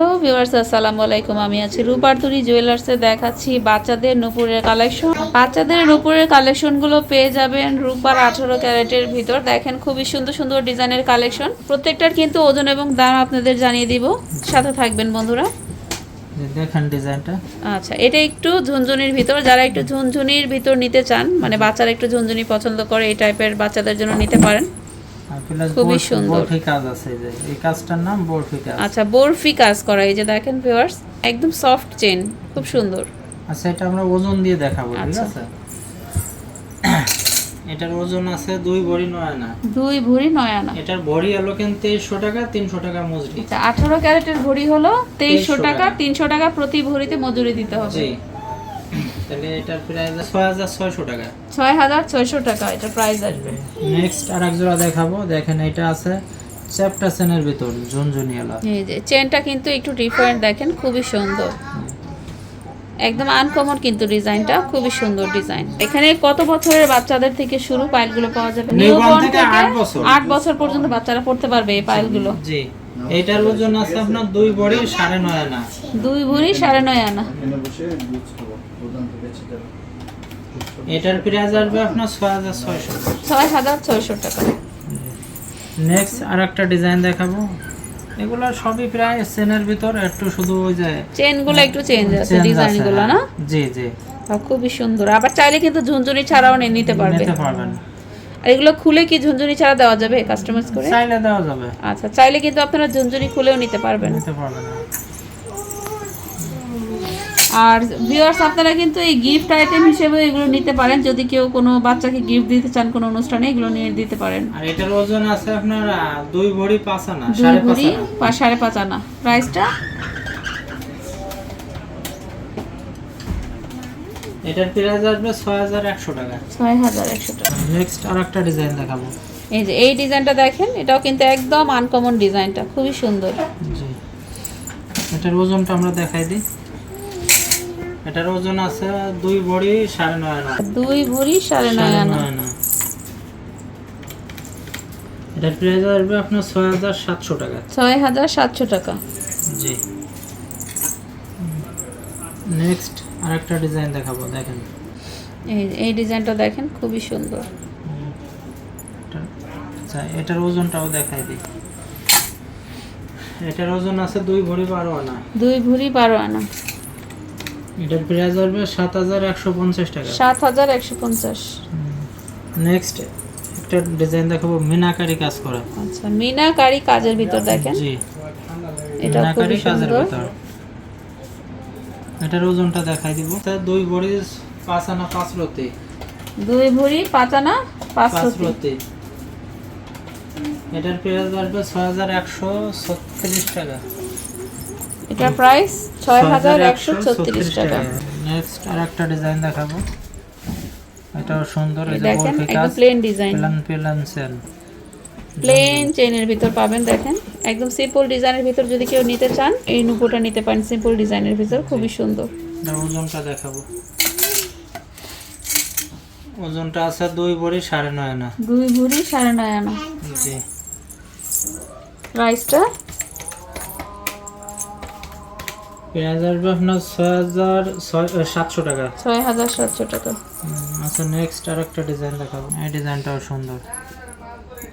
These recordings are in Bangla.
হ্যালো ভিউয়ার্স আসসালামু আলাইকুম। আমি আছি রূপারতুরি জুয়েলার্সে দেখাচ্ছি বাচ্চাদের নুপুরের কালেকশন বাচ্চাদের নুপুরের কালেকশনগুলো পেয়ে যাবেন রূপার আঠারো ক্যারেটের ভিতর। দেখেন খুবই সুন্দর সুন্দর ডিজাইনের কালেকশন প্রত্যেকটার কিন্তু ওজন এবং দাম আপনাদের জানিয়ে দিব। সাথে থাকবেন বন্ধুরা। দেখেন ডিজাইনটা। আচ্ছা এটা একটু ঝুনঝুনির ভিতর। যারা একটু ঝুনঝুনির ভিতর নিতে চান মানে বাচ্চারা একটু ঝুনঝুনি পছন্দ করে এই টাইপের বাচ্চাদের জন্য নিতে পারেন। খুবই সুন্দর। কাজ আছে এই কাজটার নাম বরফি কাজ। আচ্ছা বরফি কাজ করা এই যে দেখেন ভিউয়ার্স একদম সফট চেন খুব সুন্দর। আচ্ছা এটা আমরা ওজন দিয়ে দেখাবো ঠিক আচ্ছা। আছে? এটার ওজন আছে দুই ভরি নয় আনা দুই ভরি নয় আনা এটার ভরি হলো কিন্তু তেইশশো টাকা তিনশো টাকা মজুরি। আচ্ছা আঠারো ক্যারেটের ভরি হলো তেইশশো টাকা। তিনশো টাকা প্রতি ভরিতে মজুরি দিতে হবে। তাহলে এটার প্রাইস ছয় হাজার ছয়শো টাকা। ছয় হাজার ছয়শো টাকা এটা প্রাইস আসবে। নেক্সট আর এক জোড়া দেখাবো। দেখেন এটা আছে চ্যাপ্টা সেনের ভিতর ঝুনঝুনিয়ালা এই যে চেনটা কিন্তু একটু ডিফারেন্ট দেখেন খুবই সুন্দর। একদম আনকমন কিন্তু ডিজাইনটা খুবই সুন্দর ডিজাইন। এখানে কত বছরের বাচ্চাদের থেকে শুরু পাইলগুলো পাওয়া যাবে? নিউবর্ন থেকে থেকে আট বছর। আট বছর পর্যন্ত বাচ্চারা পড়তে পারবে এই পাইলগুলো। জি। এটার ওজন আছে আপনার দুই ভরি সাড়ে নয় আনা। দুই ভরি সাড়ে নয় আনা। এটার প্রাইস আসবে আপনার ছয় হাজার ছয়শো। ছয় হাজার ছয়শো টাকা। নেক্সট আর একটা ডিজাইন দেখাবো। এগুলো সবই প্রায় চেনের ভিতর একটু শুধু ওই যে চেনগুলো একটু চেঞ্জ আছে ডিজাইনগুলো না? জি জি। আর খুবই সুন্দর। আবার চাইলে কিন্তু ঝুনঝুনি ছাড়াও নিয়ে নিতে পারবে। নিতে পারবেন। আর এগুলো খুলে কি ঝুনঝুনি ছাড়া দেওয়া যাবে কাস্টমাইজ করে? চাইলে দেওয়া যাবে। আচ্ছা চাইলে কিন্তু আপনারা ঝুনঝুনি খুলেও নিতে পারবেন। নিতে পারবেন আর ভিউয়ার্স আপনারা কিন্তু এই গিফট আইটেম হিসেবে এগুলো নিতে পারেন। যদি কেউ কোনো বাচ্চাকে গিফট দিতে চান কোনো অনুষ্ঠানে এগুলো নিয়ে দিতে পারেন। আর এটার ওজন আছে আপনার দুই ভরি পাঁচ আনা দুই ভরি সাড়ে পাঁচ আনা। প্রাইসটা এটার প্রাইস আসবে ছয় হাজার একশো টাকা। ছয় হাজার একশো টাকা। নেক্সট আর একটা ডিজাইন দেখাবো। এই যে এই ডিজাইনটা দেখেন এটাও কিন্তু একদম আনকমন ডিজাইনটা খুবই সুন্দর। জি। এটার ওজনটা আমরা দেখাই দিই। এটার ওজন আছে দুই ভরি সাড়ে নয় আনা। দুই ভরি সাড়ে নয় আনা। এটার প্রাইস আসবে আপনার ছয় হাজার সাতশো টাকা। ছয় হাজার সাতশো টাকা। জি। নেক্সট আরেকটা ডিজাইন দেখাবো দেখেন। এই এই ডিজাইনটা দেখেন খুবই সুন্দর। আচ্ছা এটার ওজনটাও দেখাই দিই। এটার ওজন আছে দুই ভরি বারো আনা। দুই ভরি বারো আনা। এটার প্রাইস আসবে সাত হাজার একশো পঞ্চাশ টাকা। সাত হাজার একশো পঞ্চাশ। নেক্সট একটা ডিজাইন দেখাবো মিনাকারি কাজ করা। আচ্ছা মিনাকারি কাজের ভিতর দেখেন। জি এটা খুবই সুন্দর। ভিতর। এটার ওজনটা দেখাই দিব। তা দুই ভরি পাঁচ আনা পাঁচ রতি। দুই ভরি পাঁচ আনা পাঁচ রতি। এটার প্রাইস আসবে ছয় হাজার একশো ছত্রিশ টাকা। এটার প্রাইস ছয় হাজার একশো ছত্রিশ টাকা। নেক্সট আর একটা ডিজাইন দেখাবো। এটাও সুন্দর দেখেন কাজ plain design plan plan sale plain চেনের ভিতর পাবেন দেখেন। একদম সিম্পল ডিজাইনের ভিতর যদি কেউ নিতে চান এই নুপুরটা নিতে পারেন সিম্পল ডিজাইনের ভিতর খুবই সুন্দর। ওজনটা দেখাবো। ওজনটা আছে দুই ভরি সাড়ে নয় আনা। দুই ভরি সাড়ে নয় আনা। জি। প্রাইসটা পেঁয়াজ আসবে আপনার ছয় হাজার সাতশো টাকা। ছয় হাজার সাতশো টাকা। আচ্ছা নেক্সট আর একটা ডিজাইন দেখাবো। এই ডিজাইনটাও সুন্দর।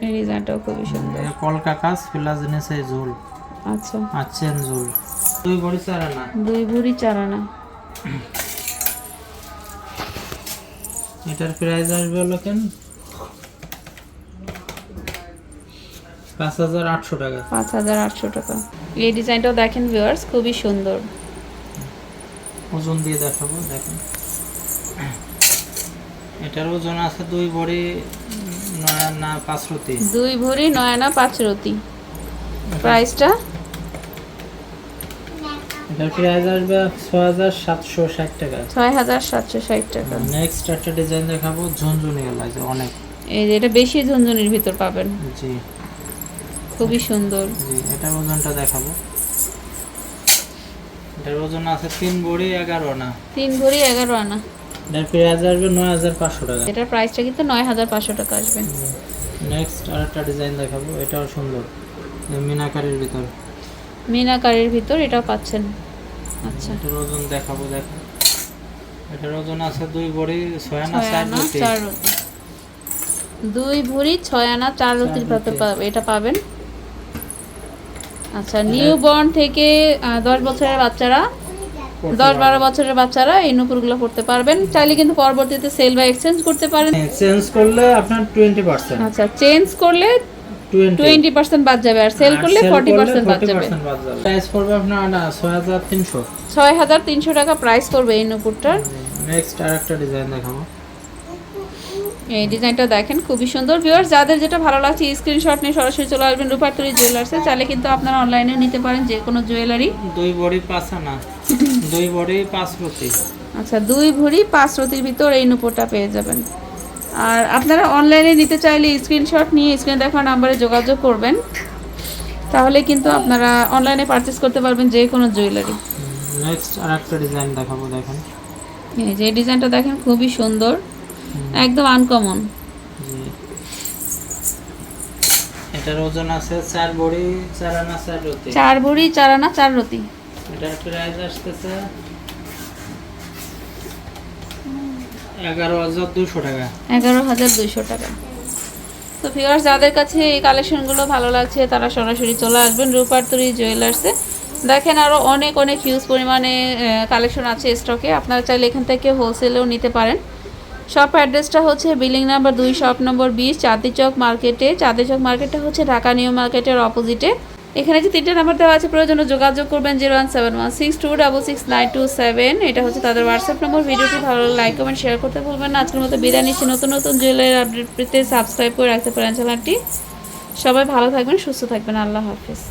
এই ডিজাইনটাও খুবই সুন্দর। কলকা কাজ প্লাস নিচে ঝুল। আচ্ছা। আর চেন ঝুল। দুই ভরি চার আনা দুই ভরি চার আনা এটার প্রাইস আসবে হলো কেন? পাঁচ হাজার আটশো টাকা। পাঁচ হাজার আটশো টাকা। এই ডিজাইনটাও দেখেন ভিউয়ার্স খুবই সুন্দর। ওজন দিয়ে দেখাবো দেখেন। এটার ওজন আছে দুই ভরি নয় না পাঁচ রতি? দুই ভরি নয় আনা পাঁচ রতি। প্রাইসটা? এটার প্রাইস আসবে ছয় হাজার সাতশো ষাট টাকা। ছয় হাজার সাতশো ষাট টাকা। নেক্সট একটা ডিজাইন দেখাবো ঝুনঝুনি গলা যে অনেক। এই যে এটা বেশি ঝুনঝুনির ভিতর পাবেন। জি। খুবই সুন্দর। জি এটার ওজনটা দেখাবো। এটার ওজন আছে তিন ভরি এগারো না তিন ভরি এগারো আনা। এটার প্রাইস আসবে নয় হাজার পাঁচশো টাকা। এটার প্রাইসটা কিন্তু নয় হাজার পাঁচশো টাকা আসবে। নেক্সট আর একটা ডিজাইন দেখাবো এটাও সুন্দর। মিনাকারির ভিতর। মিনাকারির ভিতর এটাও পাচ্ছেন। আচ্ছা। এটার ওজন দেখাবো দেখো। এটার ওজন আছে দুই ভরি ছয় আনা চার রুটি। দুই ভরি ছয় আনা চার রুটির পাতে এটা পাবেন। আচ্ছা নিউ বর্ন থেকে দশ বছরের বাচ্চারা দশ বারো বছরের বাচ্চারা এই নুপুরগুলো পড়তে পারবেন। চাইলে কিন্তু পরবর্তীতে সেল বা এক্সচেঞ্জ করতে পারেন। চেঞ্জ করলে আপনার টোয়েন্টি পার্সেন্ট আচ্ছা চেঞ্জ করলে টোয়েন্টি টোয়েন্টি পার্সেন্ট বাদ যাবে আর সেল করলে ফর্টি পার্সেন্ট বাদ যাবে। প্রাইস পড়বে আপনার ছয় হাজার তিনশো। ছয় হাজার তিনশো টাকা প্রাইস পড়বে এই নুপুরটার। নেক্সট আর একটা ডিজাইন দেখাবো। এই ডিজাইনটা দেখেন খুবই সুন্দর। ভিউয়ার্স যাদের যেটা ভালো লাগছে স্ক্রিনশট নিয়ে সরাসরি চলে আসবেন রূপার্তরি জুয়েলার্সে চাইলে কিন্তু আপনারা অনলাইনেও নিতে পারেন যে কোনো জুয়েলারি দুই বড়ি পাঁচ আনা। দুই বড়ি পাঁচ রুটি। আচ্ছা দুই ভরি পাঁচ রতির ভিতর এই নুপুরটা পেয়ে যাবেন। আর আপনারা অনলাইনে নিতে চাইলে স্ক্রিনশট নিয়ে স্ক্রিনে দেখা নাম্বারে যোগাযোগ করবেন। তাহলে কিন্তু আপনারা অনলাইনে পারচেস করতে পারবেন যে কোনো জুয়েলারি নেক্সট আর একটা ডিজাইন দেখাবো দেখেন। এই যে ডিজাইনটা দেখেন খুবই সুন্দর। একদম আনকমন এটার ওজন আছে চার বড়ি চার আনা চার রুটি। চার ভরি চার আনা চার রতি এটার প্রাইস আসতেছে এগারো হাজার দুশো টাকা। এগারো হাজার দুইশো টাকা। তো ভিউয়ার্স যাদের কাছে এই কালেকশনগুলো ভালো লাগছে তারা সরাসরি চলে আসবেন রূপার্তরি জুয়েলার্সে দেখেন আরও অনেক অনেক হিউজ পরিমাণে কালেকশন আছে স্টকে আপনারা চাইলে এখান থেকে হোলসেলেও নিতে পারেন। শপ অ্যাড্রেসটা হচ্ছে বিল্ডিং নাম্বার দুই শপ নম্বর বিশ চাঁদি চক মার্কেটে। চাঁদি চক মার্কেটটা হচ্ছে ঢাকা নিউ মার্কেটের অপোজিটে এখানে যে তিনটে নাম্বার দেওয়া আছে, প্রয়োজনে যোগাযোগ করবেন zero one seven one six two double six nine two seven এটা হচ্ছে তাদের হোয়াটসঅ্যাপ নম্বর ভিডিওটি ভালো লাইক কমেন্ট শেয়ার করতে ভুলবেন না। আজকের মতো বিদায় নিচ্ছি। নতুন নতুন জুয়েলারি আপডেট পেতে সাবস্ক্রাইব করে রাখতে পারেন চ্যানেলটি সবাই ভালো থাকবেন, সুস্থ থাকবেন। আল্লাহ হাফিজ।